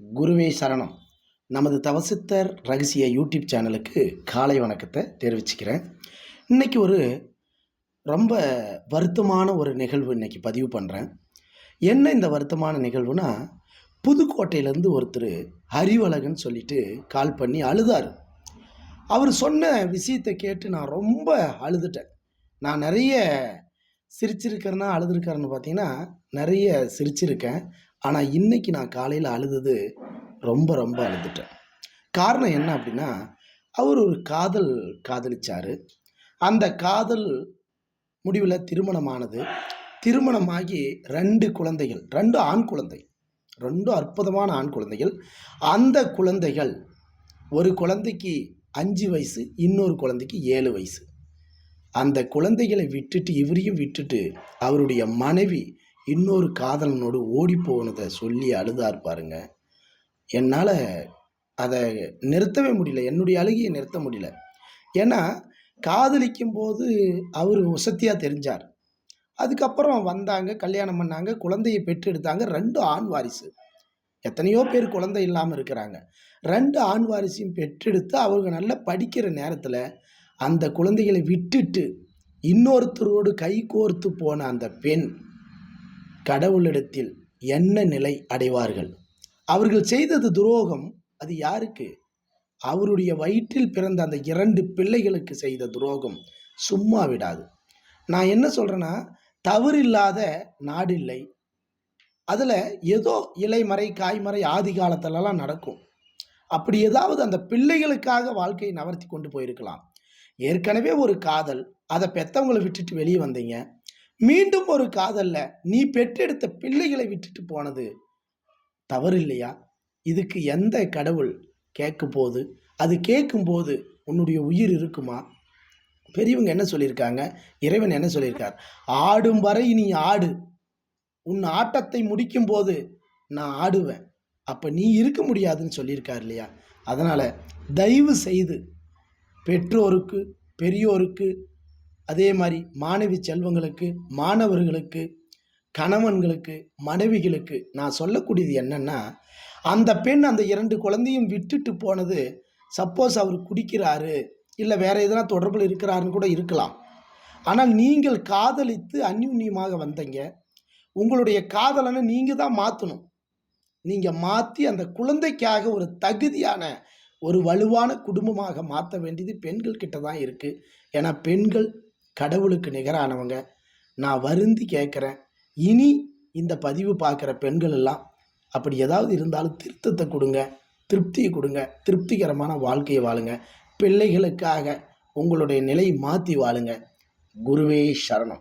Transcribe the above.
குருவே சரணம். நமது தவசித்தர் ரகசிய யூடியூப் சேனலுக்கு காலை வணக்கத்தை தெரிவிச்சுக்கிறேன். இன்னைக்கு ஒரு ரொம்ப வருத்தமான ஒரு நிகழ்வு இன்றைக்கி பதிவு பண்ணுறேன் என்ன இந்த வருத்தமான நிகழ்வுனா புதுக்கோட்டையிலேருந்து ஒருத்தர் அறிவழகன் சொல்லிட்டு கால் பண்ணி அழுதார். அவர் சொன்ன விஷயத்தை கேட்டு நான் ரொம்ப அழுதுட்டேன். நான் நிறைய சிரிச்சிருக்கிறேன்னா அழுதுருக்கிறேன்னு பார்த்தீங்கன்னா நிறைய சிரிச்சிருக்கேன். ஆனால் இன்னைக்கு நான் காலையில் அழுதது ரொம்ப ரொம்ப அழுதுட்டேன். காரணம் என்ன அப்படின்னா அவர் ஒரு காதல் காதலிச்சார். அந்த காதல் முடிவில் திருமணமானது. திருமணமாகி ரெண்டு குழந்தைகள் ரெண்டு ஆண் குழந்தை ரெண்டும் அற்புதமான ஆண் குழந்தைகள். அந்த குழந்தைகள் ஒரு குழந்தைக்கு அஞ்சு வயசு இன்னொரு குழந்தைக்கு ஏழு வயசு. அந்த குழந்தைகளை விட்டுட்டு இவரையும் விட்டுட்டு அவருடைய மனைவி இன்னொரு காதலனோடு ஓடி போனதை சொல்லி அழுதார் பாருங்க. என்னால் அதை நிறுத்தவே முடியல. என்னுடைய அழுகையை நிறுத்த முடியல. ஏன்னா காதலிக்கும் போது அவர் உசத்தியாக தெரிஞ்சார். அதுக்கப்புறம் வந்தாங்க கல்யாணம் பண்ணாங்க குழந்தையை பெற்றெடுத்தாங்க ரெண்டு ஆண் வாரிசு. எத்தனையோ பேர் குழந்தை இல்லாமல் இருக்கிறாங்க. ரெண்டு ஆண் வாரிசையும் பெற்றெடுத்து அவங்க நல்லா படிக்கிற நேரத்தில் அந்த குழந்தைகளை விட்டுட்டு இன்னொருத்தரோடு கை கோர்த்து போன அந்த பெண் கடவுளிடத்தில் என்ன நிலை அடைவார்கள்? அவர்கள் செய்தது துரோகம் அது யாருக்கு? அவருடைய வயிற்றில் பிறந்த அந்த இரண்டு பிள்ளைகளுக்கு செய்த துரோகம் சும்மா விடாது. நான் என்ன சொல்கிறேன்னா தவறில்லாத இல்லாத நாடில்லை. அதில் ஏதோ இலைமறை காய்மறை ஆதி காலத்திலலாம் நடக்கும். அப்படி ஏதாவது அந்த பிள்ளைகளுக்காக வாழ்க்கையை நவர்த்தி கொண்டு போயிருக்கலாம். ஏற்கனவே ஒரு காதல் அதை பெற்றவங்களை விட்டுட்டு வெளியே வந்தீங்க. மீண்டும் ஒரு காதல்ல நீ பெற்றெடுத்த பிள்ளைகளை விட்டுட்டு போனது தவறு இல்லையா இதுக்கு எந்த கடவுள் கேட்கும் போது அது கேட்கும்போது உன்னுடைய உயிர் இருக்குமா? பெரியவங்க என்ன சொல்லியிருக்காங்க? இறைவன் என்ன சொல்லியிருக்கார்? ஆடும் வரை நீ ஆடு. உன் ஆட்டத்தை முடிக்கும் போது நான் ஆடுவேன். அப்போ நீ இருக்க முடியாதுன்னு சொல்லியிருக்கார் இல்லையா? அதனால் தயவு செய்து பெற்றோருக்கு பெரியோருக்கு அதே மாதிரி மாணவி செல்வங்களுக்கு மாணவர்களுக்கு கணவன்களுக்கு மனைவிகளுக்கு நான் சொல்லக்கூடியது என்னென்னா அந்த பெண் அந்த இரண்டு குழந்தையும் விட்டுட்டு போனது சப்போஸ் அவர் குடிக்கிறாரு இல்லை வேறு எதனா தொடர்பில் இருக்கிறாருன்னு கூட இருக்கலாம். ஆனால் நீங்கள் காதலித்து அந்யுன்யமாக வந்தீங்க உங்களுடைய காதலனை நீங்கள் தான் மாற்றணும் நீங்கள் மாற்றி அந்த குழந்தைக்காக ஒரு தகுதியான ஒரு வலுவான குடும்பமாக மாற்ற வேண்டியது பெண்கள் கிட்ட தான் இருக்குது ஏன்னா பெண்கள் கடவுளுக்கு நிகரானவங்க. நான் வருந்தி கேட்குறேன். இனி இந்த பதிவு பார்க்குற பெண்கள் எல்லாம் அப்படி ஏதாவது இருந்தாலும் திருத்தத்தை கொடுங்க. திருப்தியை கொடுங்க. திருப்திகரமான வாழ்க்கையை வாழுங்க. பிள்ளைகளுக்காக உங்களுடைய நிலையை மாற்றி வாழுங்க. குருவே சரணம்.